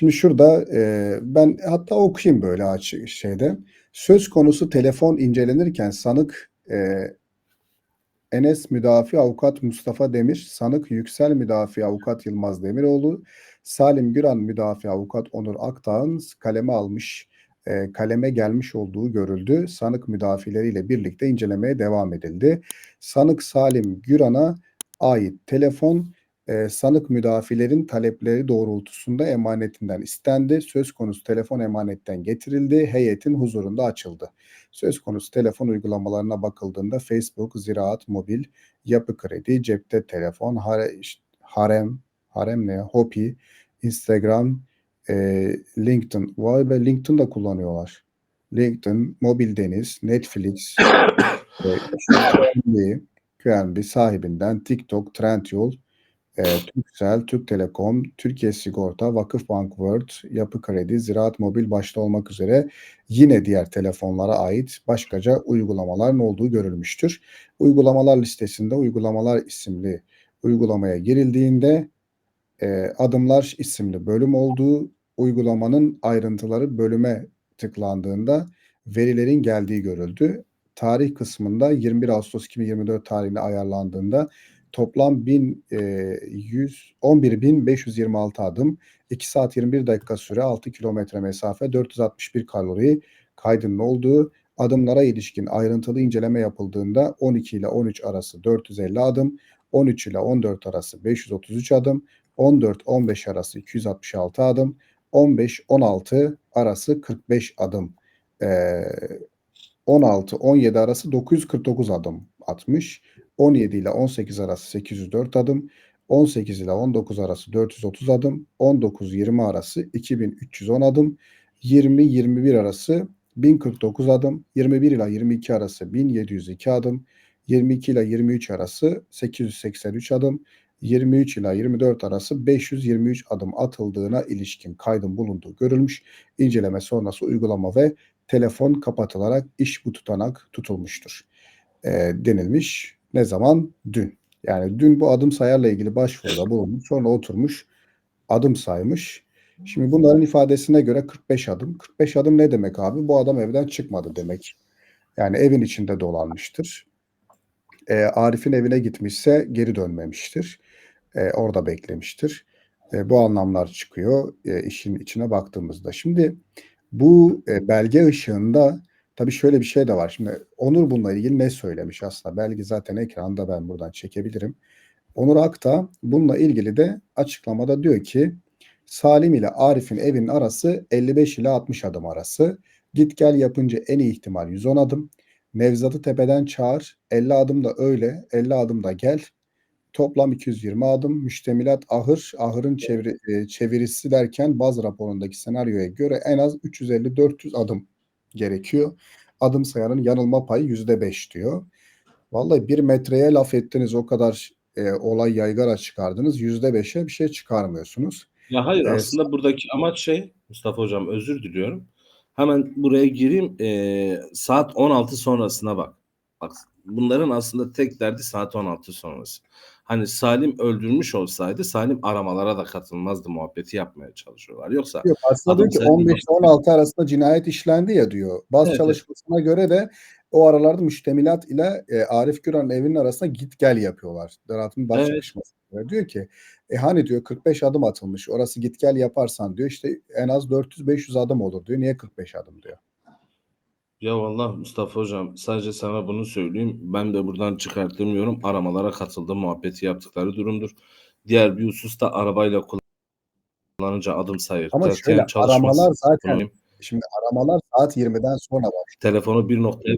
Şimdi şurada, eee, ben hatta okuyayım böyle aç şeyde. Söz konusu telefon incelenirken sanık, eee, Enes Müdafi Avukat Mustafa Demir, sanık Yüksel Müdafi Avukat Yılmaz Demiroğlu, Salim Güran Müdafi Avukat Onur Aktağ'ın kaleme almış, eee, kaleme gelmiş olduğu görüldü. Sanık müdafileriyle birlikte incelemeye devam edildi. Sanık Salim Güran'a ait telefon, eee, sanık müdafilerin talepleri doğrultusunda emanetinden istendi. Söz konusu telefon emanetten getirildi, heyetin huzurunda açıldı. Söz konusu telefon uygulamalarına bakıldığında Facebook, Ziraat Mobil, Yapı Kredi, Cepte Telefon, Hare, Harem, Harem ne? Hopi, Instagram, eee, LinkedIn. Vay be LinkedIn da kullanıyorlar. LinkedIn, Mobil Deniz, Netflix, eee, QNB, QNB sahibinden TikTok, Trendyol, eee, Turkcell, Türk Telekom, Türkiye Sigorta, Vakıfbank World, Yapı Kredi, Ziraat Mobil başta olmak üzere yine diğer telefonlara ait başkaca uygulamaların olduğu görülmüştür. Uygulamalar listesinde uygulamalar isimli uygulamaya girildiğinde eee, Adımlar isimli bölüm olduğu, uygulamanın ayrıntıları bölüme tıklandığında verilerin geldiği görüldü. Tarih kısmında 21 Ağustos 2024 tarihine ayarlandığında toplam 1000 eee, 100 11.526 adım, 2 saat 21 dakika süre, 6 kilometre mesafe, 461 kalori kaydının olduğu, adımlara ilişkin ayrıntılı inceleme yapıldığında 12 ile 13 arası 450 adım, 13 ile 14 arası 533 adım, 14-15 arası 266 adım, 15-16 arası 45 adım, eee, 16-17 arası 949 adım atmış. 17 ile 18 arası 804 adım, 18 ile 19 arası 430 adım, 19-20 arası 2310 adım, 20-21 arası 1049 adım, 21 ile 22 arası 1702 adım, 22 ile 23 arası 883 adım, 23 ila 24 arası 523 adım atıldığına ilişkin kaydın bulunduğu görülmüş. İnceleme sonrası uygulama ve telefon kapatılarak iş bu tutanak tutulmuştur. Eee, denilmiş. Ne zaman? Dün. Yani dün bu adım sayarla ilgili başvuruda bulunmuş. Sonra oturmuş adım saymış. Şimdi bunların ifadesine göre 45 adım. 45 adım ne demek abi? Bu adam evden çıkmadı demek. Yani evin içinde dolanmıştır. Eee, Arif'in evine gitmişse geri dönmemiştir. Eee, orada beklemiştir. Eee, bu anlamlar çıkıyor, eee, işin içine baktığımızda. Şimdi bu, eee, belge ışığında tabii şöyle bir şey de var. Şimdi Onur bununla ilgili ne söylemiş aslında? Belge zaten ekranda ben buradan çekebilirim. Onur Aktağ bununla ilgili de açıklamada diyor ki Salim ile Arif'in evinin arası 55 ile 60 adım arası. Git gel yapınca en iyi ihtimal 110 adım. Nevzat'ı tepeden çağır. 50 adım da öyle, 50 adım da gel. Toplam 220 adım. Müştemilat ahır. Ahırın çeviri, eee, çevirisi derken baz raporundaki senaryoya göre en az 350-400 adım gerekiyor. Adım sayarının yanılma payı %5 diyor. Vallahi 1 metreye laf ettiniz o kadar, eee, olay yaygara çıkardınız. %5'e bir şey çıkarmıyorsunuz. Ya hayır Eee, aslında buradaki amaç şey Mustafa hocam özür diliyorum. Hemen buraya gireyim. Eee, saat 16 sonrasına bak. Bak bunların aslında tek derdi saat 16 sonrası. Hani Salim öldürmüş olsaydı Salim aramalara da katılmazdı muhabbeti yapmaya çalışıyorlar. Yoksa Yok aslında diyor ki sayarının 15 ile 16 arasında cinayet işlendi ya diyor. Baz Evet, evet. çalışmasına göre de o aralarda müştemilat ile, eee, Arif Güran'ın evinin arasında git gel yapıyorlar. Berat'ın baz Evet. çalışmasına göre. Diyor ki, e, hani diyor 45 adım atılmış. Orası git gel yaparsan diyor işte en az 400-500 adım olur diyor. Niye 45 adım diyor. Ya vallahi Mustafa hocam sadece sana bunu söyleyeyim. Ben de buradan çıkarttığım yorum aramalara katıldı muhabbeti yaptıkları durumdur. Diğer bir husus da arabayla kullanınca adım sayır. Ama derken şöyle aramalar zaten Bunu- şimdi aramalar saat 20'den sonra var. Telefonu bir noktaya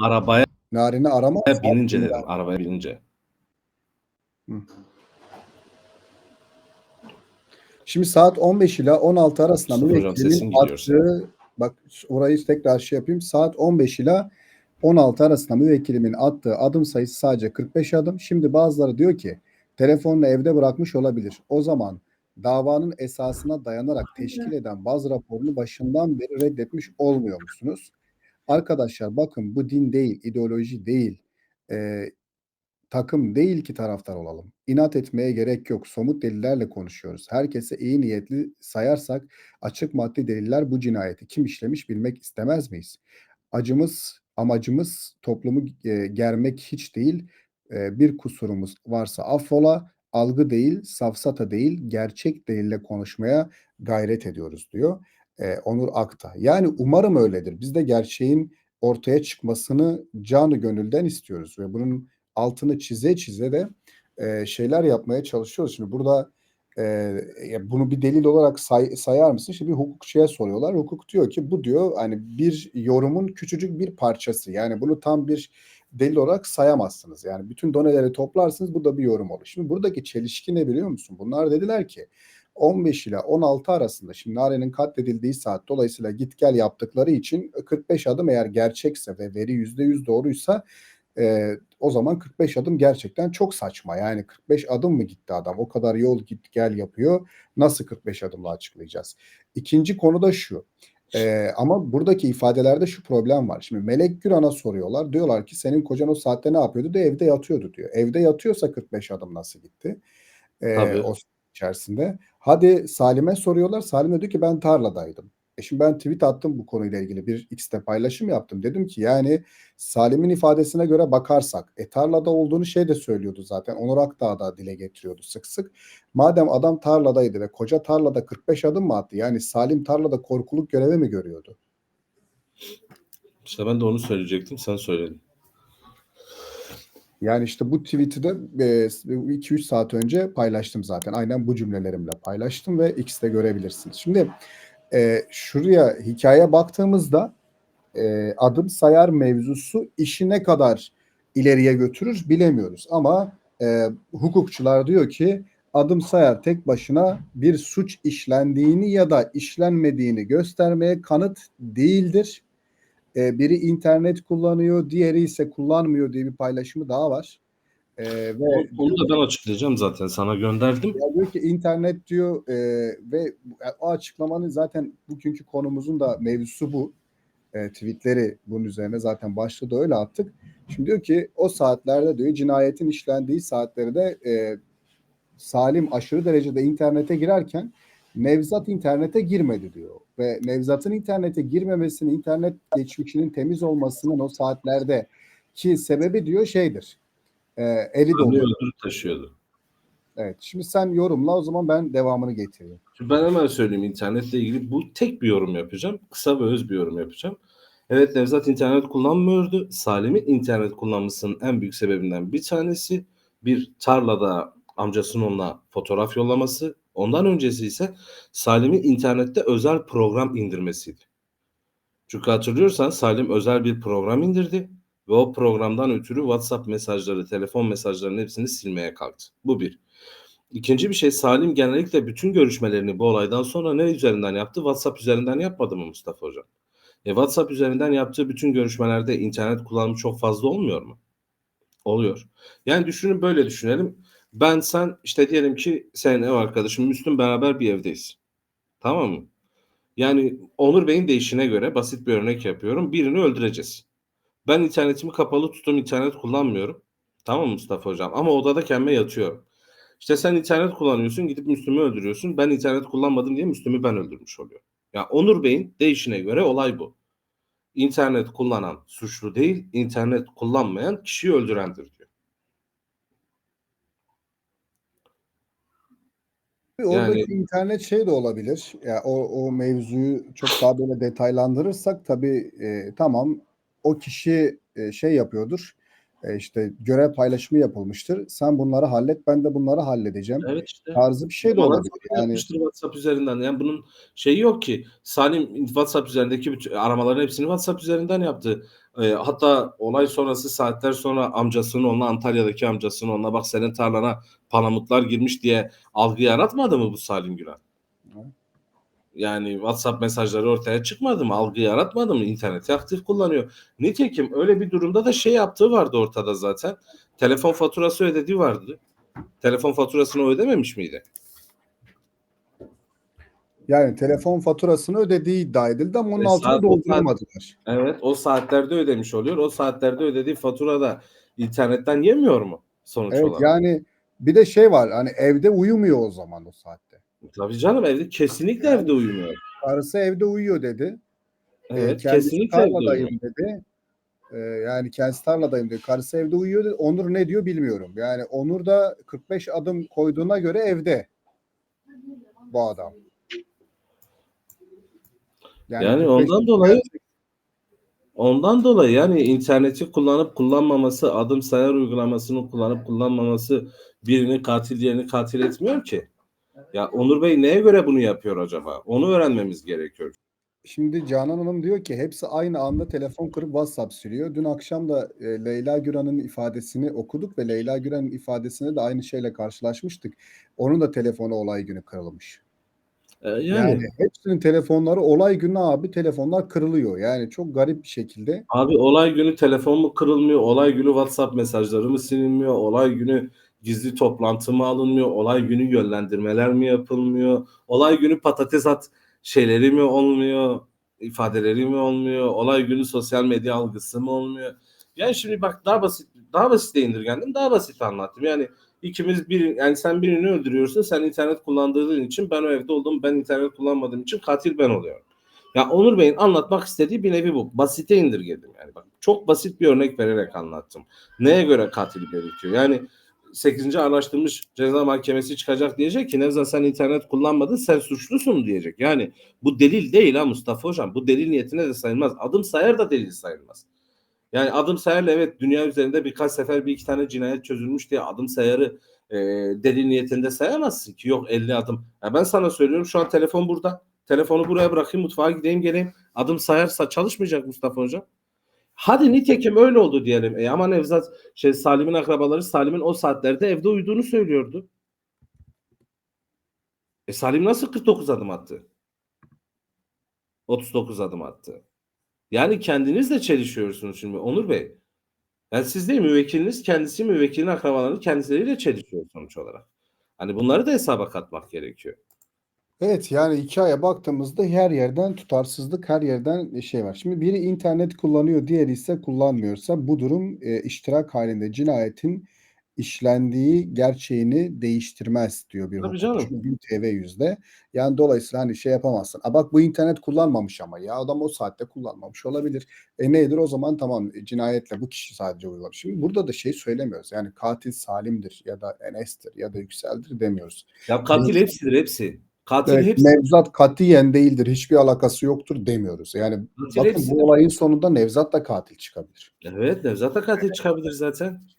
arabaya Narin'i arama binince 20'den. dedim. Arabaya binince. Hı. Şimdi saat 15 ile 16 arasında gidiyor attığı bak orayı tekrar şey yapayım. Saat 15 ile 16 arasında müvekkilimin attığı adım sayısı sadece 45 adım. Şimdi bazıları diyor ki telefonunu evde bırakmış olabilir. O zaman davanın esasına dayanarak teşkil eden baz raporunu başından beri reddetmiş olmuyor musunuz? Arkadaşlar bakın bu din değil, ideoloji değil. Eee takım değil ki taraftar olalım. İnat etmeye gerek yok. Somut delillerle konuşuyoruz. Herkese iyi niyetli sayarsak açık maddi deliller bu cinayeti kim işlemiş bilmek istemez miyiz? Acımız, amacımız toplumu e, germek hiç değil. E, bir kusurumuz varsa affola, algı değil, safsata değil, gerçek delille konuşmaya gayret ediyoruz diyor e, Onur Akta. Yani umarım öyledir. Biz de gerçeğin ortaya çıkmasını canı gönülden istiyoruz ve bunun altını çize çize de e, şeyler yapmaya çalışıyoruz. Şimdi burada e, bunu bir delil olarak say, sayar mısın? İşte bir hukukçuya soruyorlar. Hukuk diyor ki bu diyor hani bir yorumun küçücük bir parçası. Yani bunu tam bir delil olarak sayamazsınız. Yani bütün doneleri toplarsınız bu da bir yorum olur. Şimdi buradaki çelişki ne biliyor musun? Bunlar dediler ki 15 ile 16 arasında şimdi Nare'nin katledildiği saat dolayısıyla git gel yaptıkları için 45 adım eğer gerçekse ve veri %100 doğruysa e, o zaman 45 adım gerçekten çok saçma. Yani 45 adım mı gitti adam? O kadar yol git gel yapıyor. Nasıl 45 adımla açıklayacağız? İkinci konu da şu. Ee, ama buradaki ifadelerde şu problem var. Şimdi Melek Güran'a soruyorlar. Diyorlar ki senin kocan o saatte ne yapıyordu? De evde yatıyordu diyor. Evde yatıyorsa 45 adım nasıl gitti? Ee, Tabii. o içerisinde. Hadi Salim'e soruyorlar. Salim diyor ki ben tarladaydım. E şimdi ben tweet attım bu konuyla ilgili bir X'te paylaşım yaptım. Dedim ki yani Salim'in ifadesine göre bakarsak e tarlada olduğunu şey de söylüyordu zaten. Onur Akdağ da dile getiriyordu sık sık. Madem adam tarladaydı ve koca tarlada 45 adım mı attı? Yani Salim tarlada korkuluk görevi mi görüyordu? İşte ben de onu söyleyecektim. Sen söyledin. Yani işte bu tweet'i de 2-3 saat önce paylaştım zaten. Aynen bu cümlelerimle paylaştım ve X'te görebilirsiniz. Şimdi e, şuraya hikaye baktığımızda e, adım sayar mevzusu işi ne kadar ileriye götürür bilemiyoruz. Ama e, hukukçular diyor ki adım sayar tek başına bir suç işlendiğini ya da işlenmediğini göstermeye kanıt değildir. E, biri internet kullanıyor, diğeri ise kullanmıyor diye bir paylaşımı daha var. E, ve Onu da ben açıklayacağım zaten. Sana gönderdim. ya diyor ki internet diyor e, ve o açıklamanın zaten bugünkü konumuzun da mevzusu bu. E, tweetleri bunun üzerine zaten başta da öyle attık. Şimdi diyor ki o saatlerde diyor cinayetin işlendiği saatlerde e, Salim aşırı derecede internete girerken Nevzat internete girmedi diyor. Ve Nevzat'ın internete girmemesinin, internet geçmişinin temiz olmasının o saatlerde ki sebebi diyor şeydir. E, eli dolu. taşıyordu. Evet. Şimdi sen yorumla o zaman ben devamını getireyim. Şimdi ben hemen söyleyeyim internetle ilgili. Bu tek bir yorum yapacağım. Kısa ve öz bir yorum yapacağım. Evet Nevzat internet kullanmıyordu. Salim'in internet kullanmasının en büyük sebebinden bir tanesi bir tarlada amcasının onunla fotoğraf yollaması. Ondan öncesi ise Salim'in internette özel program indirmesiydi. Çünkü hatırlıyorsan Salim özel bir program indirdi ve o programdan ötürü WhatsApp mesajları, telefon mesajlarının hepsini silmeye kalktı. Bu bir. İkinci bir şey Salim genellikle bütün görüşmelerini bu olaydan sonra ne üzerinden yaptı? WhatsApp üzerinden yapmadı mı Mustafa Hocam? E, WhatsApp üzerinden yaptığı bütün görüşmelerde internet kullanımı çok fazla olmuyor mu? Oluyor. Yani düşünün böyle düşünelim. Ben sen işte diyelim ki senin ev arkadaşın Müslüm beraber bir evdeyiz. Tamam mı? Yani Onur Bey'in değişine göre basit bir örnek yapıyorum. Birini öldüreceğiz. Ben internetimi kapalı tuttum, internet kullanmıyorum. Tamam Mustafa Hocam? Ama odada kendime yatıyorum. İşte sen internet kullanıyorsun, gidip Müslüm'ü öldürüyorsun. Ben internet kullanmadım diye Müslüm'ü ben öldürmüş oluyorum. Ya yani Onur Bey'in değişine göre olay bu. İnternet kullanan suçlu değil, internet kullanmayan kişiyi öldürendir diyor. Oradaki Yani- internet şey de olabilir. Ya o, o mevzuyu çok daha böyle detaylandırırsak tabii e, tamam o kişi e, şey yapıyordur. E, işte görev paylaşımı yapılmıştır. Sen bunları hallet, ben de bunları halledeceğim. Evet işte. Tarzı bir şey de olabilir. Yani WhatsApp üzerinden. Yani bunun şeyi yok ki. Salim WhatsApp üzerindeki bütün aramaların hepsini WhatsApp üzerinden yaptı. Ee, hatta olay sonrası saatler sonra amcasının onunla Antalya'daki amcasının onunla bak senin tarlana palamutlar girmiş diye algı yaratmadı mı bu Salim Güran? Yani WhatsApp mesajları ortaya çıkmadı mı? Algı yaratmadı mı? İnterneti aktif kullanıyor. Nitekim öyle bir durumda da şey yaptığı vardı ortada zaten. Telefon faturası ödediği vardı. Telefon faturasını ödememiş miydi? yani telefon faturasını ödediği iddia edildi ama onun E, altına saat- dolduramadılar. Evet o saatlerde ödemiş oluyor. O saatlerde ödediği fatura da internetten yemiyor mu? sonuç Evet olarak. yani bir de şey var hani evde uyumuyor o zaman o saatte. Tabii canım evde kesinlikle Yani evde uyumuyor. karısı evde uyuyor dedi. Ee, Evet kendisi kesinlikle evde tarladayım dedi. Ee, yani kendisi tarladayım dedi. Karısı evde uyuyor dedi. Onur ne diyor bilmiyorum. Yani Onur da 45 adım koyduğuna göre evde bu adam. Yani 45 ondan dolayı ondan dolayı yani interneti kullanıp kullanmaması, adım sayar uygulamasını kullanıp kullanmaması birini katil diğerini katil etmiyor ki. Ya Onur Bey neye göre bunu yapıyor acaba? Onu öğrenmemiz gerekiyor. Şimdi Canan Hanım diyor ki hepsi aynı anda telefon kırıp WhatsApp sürüyor. Dün akşam da e, Leyla Güran'ın ifadesini okuduk ve Leyla Güran'ın ifadesine de aynı şeyle karşılaşmıştık. Onun da telefonu olay günü kırılmış. Ee, yani, Yani hepsinin telefonları olay günü abi telefonlar kırılıyor. Yani çok garip bir şekilde. abi olay günü telefon mu kırılmıyor? Olay günü WhatsApp mesajları mı silinmiyor? Olay günü gizli toplantı mı alınmıyor? Olay günü yönlendirmeler mi yapılmıyor? Olay günü patates at şeyleri mi olmuyor? ifadeleri mi olmuyor? Olay günü sosyal medya algısı mı olmuyor? Yani şimdi bak daha basit daha basite indirgendim. Daha basit anlattım. Yani ikimiz bir yani sen birini öldürüyorsun. Sen internet kullandığın için ben o evde oldum. Ben internet kullanmadığım için katil ben oluyorum. Ya Onur Bey'in anlatmak istediği bir nevi bu. Basite indirgedim yani. Bak çok basit bir örnek vererek anlattım. Neye göre katil belirtiyor? Yani 8. araştırmış ceza mahkemesi çıkacak diyecek ki Nevzat sen internet kullanmadın sen suçlusun diyecek. Yani bu delil değil ha Mustafa Hocam. Bu delil niyetine de sayılmaz. Adım sayar da delil sayılmaz. Yani adım sayarla evet dünya üzerinde birkaç sefer bir iki tane cinayet çözülmüş diye adım sayarı e, delil niyetinde sayamazsın ki. Yok 50 adım. Ya ben sana söylüyorum şu an telefon burada. Telefonu buraya bırakayım mutfağa gideyim geleyim. Adım sayarsa çalışmayacak Mustafa Hocam. Hadi nitekim öyle oldu diyelim. E ama Nevzat şey Salim'in akrabaları Salim'in o saatlerde evde uyuduğunu söylüyordu. E Salim nasıl 49 adım attı? 39 adım attı. Yani kendinizle çelişiyorsunuz şimdi Onur Bey. Yani siz değil müvekkiliniz kendisi müvekkilin akrabaları kendileriyle çelişiyor sonuç olarak. Hani bunları da hesaba katmak gerekiyor. Evet yani hikaye baktığımızda her yerden tutarsızlık, her yerden şey var. Şimdi biri internet kullanıyor, diğeri ise kullanmıyorsa bu durum e, iştirak halinde cinayetin işlendiği gerçeğini değiştirmez diyor bir Tabii hukukçu canım. bir TV yüzde. Yani dolayısıyla hani şey yapamazsın. A bak bu internet kullanmamış ama ya adam o saatte kullanmamış olabilir. E nedir o zaman tamam e, cinayetle bu kişi sadece uygulamış. Şimdi burada da şey söylemiyoruz. Yani katil Salim'dir ya da Enes'tir ya da Yüksel'dir demiyoruz. Ya katil Evet. hepsidir hepsi. Katil Evet, hepsi. Nevzat katiyen değildir. Hiçbir alakası yoktur demiyoruz. Yani Katil bakın hepsidir. bu olayın sonunda Nevzat da katil çıkabilir. Evet Nevzat da katil çıkabilir zaten.